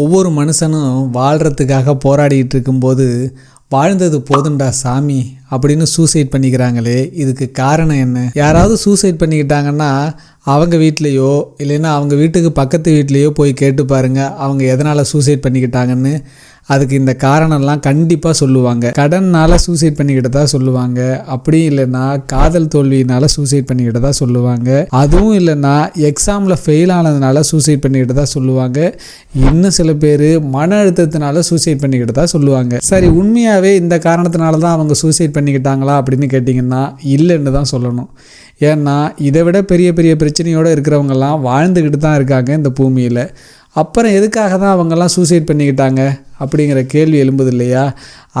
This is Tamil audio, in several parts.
ஒவ்வொரு மனுஷனும் வாழ்கிறதுக்காக போராடிக்கிட்டு இருக்கும்போது வாழ்ந்தது போதுண்டா சாமி அப்படின்னு சூசைட் பண்ணிக்கிறாங்களே. இதுக்கு காரணம் என்ன? யாராவது சூசைட் பண்ணிக்கிட்டாங்கன்னா அவங்க வீட்லேயோ இல்லைன்னா அவங்க வீட்டுக்கு பக்கத்து வீட்லேயோ போய் கேட்டு பாருங்கள் அவங்க எதனால் சூசைட் பண்ணிக்கிட்டாங்கன்னு. அதுக்கு இந்த காரணம்லாம் கண்டிப்பாக சொல்லுவாங்க. கடன்னால் சூசைட் பண்ணிக்கிட்டதா சொல்லுவாங்க. அப்படி இல்லைன்னா காதல் தோல்வியினால் சூசைட் பண்ணிக்கிட்டதா சொல்லுவாங்க. அதுவும் இல்லைன்னா எக்ஸாமில் ஃபெயில் ஆனதுனால சூசைட் பண்ணிக்கிட்டதா சொல்லுவாங்க. இன்னும் சில பேர் மன அழுத்தத்தினால சூசைட் பண்ணிக்கிட்டதா சொல்லுவாங்க. சரி உண்மையாகவே இந்த காரணத்தினால தான் அவங்க சூசைட் பண்ணிக்கிட்டாங்களா அப்படின்னு கேட்டிங்கன்னா இல்லைன்னு தான் சொல்லணும். ஏன்னா இதை விட பெரிய பெரிய பிரச்சனையோடு இருக்கிறவங்கெல்லாம் வாழ்ந்துக்கிட்டு தான் இருக்காங்க இந்த பூமியில். அப்புறம் எதுக்காக தான் அவங்கெல்லாம் சூசைட் பண்ணிக்கிட்டாங்க அப்படிங்கிற கேள்வி எழும்புது இல்லையா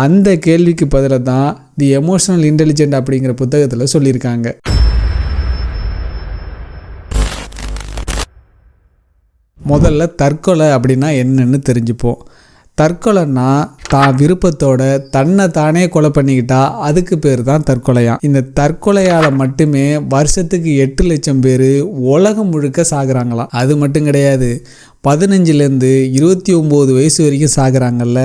அந்த கேள்விக்கு பதிலாக தான் தி எமோஷனல் இன்டெலிஜென்ட் அப்படிங்கிற புத்தகத்தில் சொல்லியிருக்காங்க. முதல்ல தற்கொலை அப்படின்னா என்னன்னு தெரிஞ்சுப்போம். தற்கொலைன்னா தான் விருப்பத்தோட தன்னை தானே கொலை பண்ணிக்கிட்டா அதுக்கு பேர் தான் தற்கொலையா. இந்த தற்கொலையால் மட்டுமே வருஷத்துக்கு எட்டு லட்சம் பேர் உலகம் முழுக்க சாகுறாங்களாம். அது மட்டும் கிடையாது பதினஞ்சுலேருந்து இருபத்தி ஒம்பது வயசு வரைக்கும் சாகுறாங்கல்ல.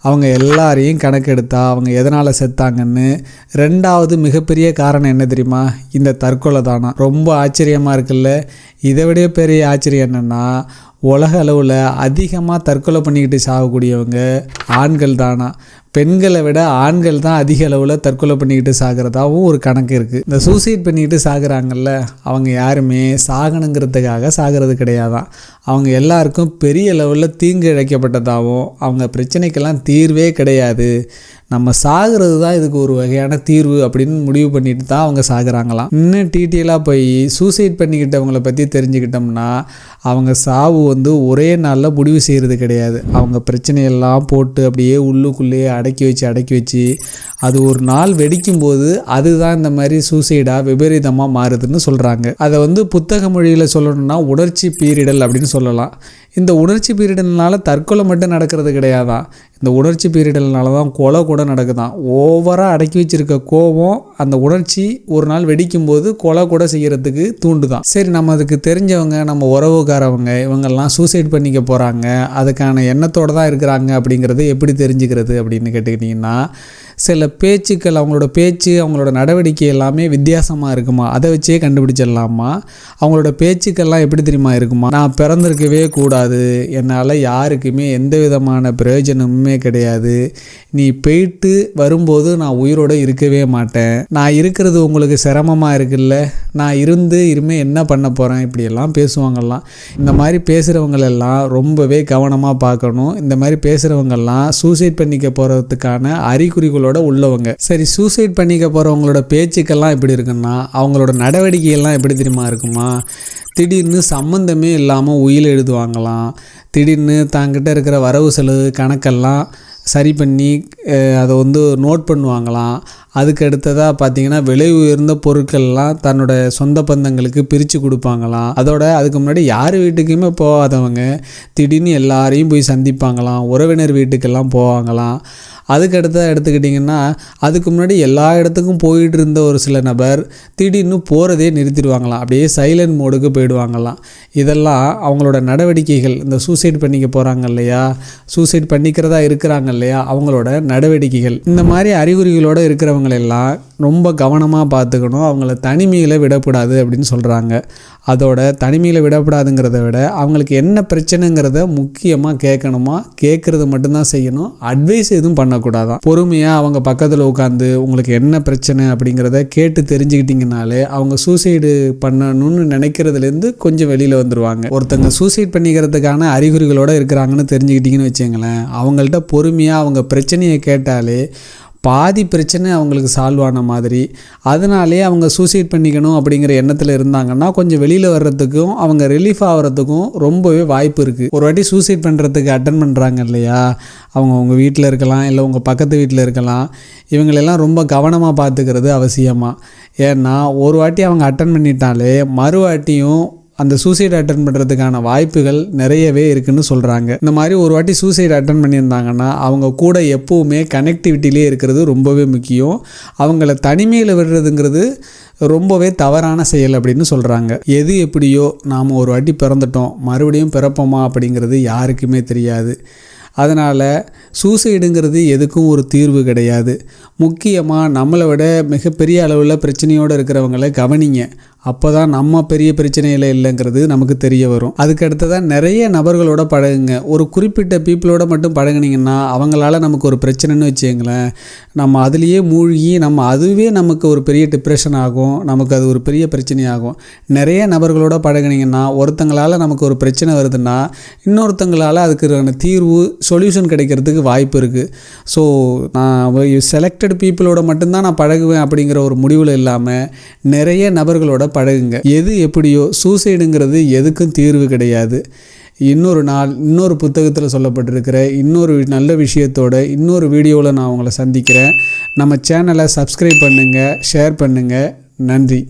அவங்க எல்லாரையும் கணக்கெடுத்தா அவங்க எதனால் செத்தாங்கன்னு ரெண்டாவது மிகப்பெரிய காரணம் என்ன தெரியுமா? இந்த தற்கொலை தானா. ரொம்ப ஆச்சரியமாக இருக்குல்ல. இதை விட பெரிய ஆச்சரியம் என்னென்னா உலக அளவில் அதிகமாக தற்கொலை பண்ணிக்கிட்டு சாகக்கூடியவங்க ஆண்கள் தானா பெண்களை விட ஆண்கள் தான் அதிக அளவில் தற்கொலை பண்ணிக்கிட்டு சாகிறதாவும் ஒரு கணக்கு இருக்குது இந்த சூசைட் பண்ணிக்கிட்டு சாகுறாங்கல்ல அவங்க யாருமே சாகணுங்கிறதுக்காக சாகிறது கிடையாதான். அவங்க எல்லாருக்கும் பெரிய லெவலில் தீங்கு இழைக்கப்பட்டதாகவும் அவங்க பிரச்சனைக்கெல்லாம் தீர்வே கிடையாது. நம்ம சாகிறது தான் இதுக்கு ஒரு வகையான தீர்வு அப்படின்னு முடிவு பண்ணிட்டு தான் அவங்க சாகுறாங்களாம். இன்னும் டீட்டெயிலாக போய் சூசைட் பண்ணிக்கிட்டவங்கள பற்றி தெரிஞ்சுக்கிட்டோம்னா அவங்க சாவு வந்து ஒரே நாளில் முடிவு செய்கிறது கிடையாது. அவங்க பிரச்சனையெல்லாம் போட்டு அப்படியே உள்ளுக்குள்ளேயே அடக்கி வச்சு அடக்கி வச்சு அது ஒரு நாள் வெடிக்கும்போது அதுதான் இந்த மாதிரி சூசைடாக விபரீதமாக மாறுதுன்னு சொல்கிறாங்க அதை வந்து புத்தக மொழியில் சொல்லணும்னா உணர்ச்சி பீரிடல் அப்படின்னு சொல்லலாம். இந்த உணர்ச்சி பீரிடல்னால தற்கொலை மட்டும் நடக்கிறது கிடையாதான் இந்த உணர்ச்சி பீரிடல்னால தான் கொலை கூட நடக்குதான் ஓவராக அடக்கி வச்சிருக்க கோபம் அந்த உணர்ச்சி ஒரு நாள் வெடிக்கும்போது கொலை கூட செய்கிறதுக்கு தூண்டுதான் சரி நம்ம அதுக்கு தெரிஞ்சவங்க நம்ம உறவுக்காரவங்க இவங்கெல்லாம் சூசைட் பண்ணிக்க போகிறாங்க அதுக்கான எண்ணத்தோடு தான் இருக்கிறாங்க அப்படிங்கிறது எப்படி தெரிஞ்சுக்கிறது அப்படின்னு கேட்டுக்கிட்டிங்கன்னா சில பேச்சுக்கள் அவங்களோட பேச்சு அவங்களோட நடவடிக்கை எல்லாமே வித்தியாசமாக இருக்குமா? அதை வச்சே கண்டுபிடிச்சிடலாமா? அவங்களோட பேச்சுக்கள்லாம் எப்படி தெரியுமா இருக்குமா? நான் பிறந்திருக்கவே கூடாது. என்னால் யாருக்குமே எந்த விதமான பிரயோஜனமுமே கிடையாது. நீ போயிட்டு வரும்போது நான் உயிரோடு இருக்கவே மாட்டேன். நான் இருக்கிறது உங்களுக்கு சிரமமாக இருக்குல்ல? நான் இருந்து இருமே என்ன பண்ண போகிறேன் இப்படியெல்லாம் பேசுவாங்கலாம். இந்த மாதிரி பேசுகிறவங்களெல்லாம் ரொம்பவே கவனமாக பார்க்கணும். இந்த மாதிரி பேசுகிறவங்கெல்லாம் சூசைட் பண்ணிக்க போகிறதுக்கான அறிகுறிகளோட உள்ளவங்க. சரி சூசைட் பண்ணிக்க போகிறவங்களோட பேச்சுக்கெல்லாம் எப்படி இருக்குன்னா அவங்களோட நடவடிக்கையெல்லாம் எப்படி தெரியுமா இருக்குமா? திடீர்னு சம்மந்தமே இல்லாமல் உயில் எழுதுவாங்களாம். திடீர்னு தாங்கிட்ட இருக்கிற வரவு செலவு கணக்கெல்லாம் சரி பண்ணி அதை வந்து நோட் பண்ணுவாங்களாம். அதுக்கு அடுத்ததாக பார்த்தீங்கன்னா விலை உயர்ந்த பொருட்கள்லாம் தன்னோட சொந்த பந்தங்களுக்கு பிரித்து கொடுப்பாங்களாம். அதோட அதுக்கு முன்னாடி யார் வீட்டுக்குமே போகாதவங்க திடீர்னு எல்லாரையும் போய் சந்திப்பாங்களாம். உறவினர் வீட்டுக்கெல்லாம் போவாங்களாம். அதுக்கு அடுத்ததாக எடுத்துக்கிட்டிங்கன்னா அதுக்கு முன்னாடி எல்லா இடத்துக்கும் போயிட்டு இருந்த ஒரு சில நபர் திடீர்னு போகிறதே நிறுத்திடுவாங்களாம். அப்படியே சைலண்ட் மோடுக்கு போயிடுவாங்களாம். இதெல்லாம் அவங்களோட நடவடிக்கைகள் இந்த சூசைட் பண்ணிக்க போகிறாங்க இல்லையா? சூசைட் பண்ணிக்கிறதா இருக்கிறாங்க இல்லையா? அவங்களோட நடவடிக்கைகள். இந்த மாதிரி அறிகுறிகளோடு இருக்கிறவங்களெல்லாம் ரொம்ப கவனமாக பார்த்துக்கணும். அவங்கள தனிமையில் விடக்கூடாது அப்படின்னு சொல்கிறாங்க அதோட தனிமையில் விடக்கூடாதுங்கிறத விட அவங்களுக்கு என்ன பிரச்சனைங்கிறத முக்கியமாக கேட்கணுமா? கேட்குறது மட்டும்தான் செய்யணும். அட்வைஸ் எதுவும் பண்ணக்கூடாதான். பொறுமையாக அவங்க பக்கத்தில் உட்காந்து உங்களுக்கு என்ன பிரச்சனை அப்படிங்கிறத கேட்டு தெரிஞ்சுக்கிட்டிங்கனாலே அவங்க சூசைடு பண்ணணும்னு நினைக்கிறதுலேருந்து கொஞ்சம் வெளியில் வந்துடுவாங்க ஒருத்தங்க சூசைட் பண்ணிக்கிறதுக்கான அறிகுறிகளோடு இருக்கிறாங்கன்னு தெரிஞ்சுக்கிட்டிங்கன்னு வச்சுங்களேன் அவங்கள்ட்ட பொறுமையாக அவங்க பிரச்சனையை கேட்டாலே பாதி பிரச்சனை அவங்களுக்கு சால்வ் ஆன மாதிரி. அதனாலே அவங்க சூசைட் பண்ணிக்கணும் அப்படிங்கிற எண்ணத்தில் இருந்தாங்கன்னா கொஞ்சம் வெளியில் வர்றதுக்கும் அவங்க ரிலீஃப் ஆகிறதுக்கும் ரொம்பவே வாய்ப்பு இருக்குது ஒரு வாட்டி சூசைட் பண்ணுறதுக்கு அட்டன் பண்ணுறாங்க இல்லையா? அவங்க உங்கள் வீட்டில் இருக்கலாம் இல்லை உங்கள் பக்கத்து வீட்டில் இருக்கலாம். இவங்களெல்லாம் ரொம்ப கவனமாக பார்த்துக்கிறது அவசியமாக ஏன்னா ஒரு வாட்டி அவங்க அட்டன் பண்ணிட்டாலே மறுவாட்டியும் அந்த சூசைட் அட்டன் பண்ணுறதுக்கான வாய்ப்புகள் நிறையவே இருக்குன்னு சொல்கிறாங்க இந்த மாதிரி ஒரு வாட்டி சூசைட் அட்டன் பண்ணியிருந்தாங்கன்னா அவங்க கூட எப்போவுமே கனெக்டிவிட்டிலே இருக்கிறது ரொம்பவே முக்கியம். அவங்கள தனிமையில் விடுறதுங்கிறது ரொம்பவே தவறான செயல் அப்படின்னு சொல்கிறாங்க எது எப்படியோ நாம் ஒரு வாட்டி பிறந்துட்டோம் மறுபடியும் பிறப்போமா அப்படிங்கிறது யாருக்குமே தெரியாது. அதனால் சூசைடுங்கிறது எதுக்கும் ஒரு தீர்வு கிடையாது. முக்கியமாக நம்மளை விட மிகப்பெரிய அளவில் பிரச்சனையோடு இருக்கிறவங்கள கவனிங்க. அப்போ தான் நம்ம பெரிய பிரச்சனையில் இல்லைங்கிறது நமக்கு தெரிய வரும். அதுக்கு அடுத்ததான் நிறைய நபர்களோட பழகுங்க. ஒரு குறிப்பிட்ட பீப்புளோட மட்டும் பழகுனீங்கன்னா அவங்களால நமக்கு ஒரு பிரச்சனைன்னு வச்சுங்களேன் நம்ம அதுலேயே மூழ்கி நம்ம அதுவே நமக்கு ஒரு பெரிய டிப்ரெஷன் ஆகும். நமக்கு அது ஒரு பெரிய பிரச்சனையாகும். நிறைய நபர்களோட பழகுனீங்கன்னா ஒருத்தங்களால் நமக்கு ஒரு பிரச்சனை வருதுன்னா இன்னொருத்தங்களால் அதுக்கு தீர்வு சொல்யூஷன் கிடைக்கிறதுக்கு வாய்ப்பு இருக்குது ஸோ நான் செலக்டட் பீப்புளோட மட்டும்தான் நான் பழகுவேன் அப்படிங்கிற ஒரு முடிவில் இல்லாமல் நிறைய நபர்களோட பழகுங்க. எது எப்படியோ சூசைடுங்கிறது எதுக்கும் தீர்வு கிடையாது. இன்னொரு நாள் இன்னொரு புத்தகத்தில் சொல்லப்பட்டிருக்கிற இன்னொரு நல்ல விஷயத்தோட இன்னொரு வீடியோவில் நான் உங்களை சந்திக்கிறேன். நம்ம சேனலை சப்ஸ்கிரைப் பண்ணுங்கள் ஷேர் பண்ணுங்கள் நன்றி.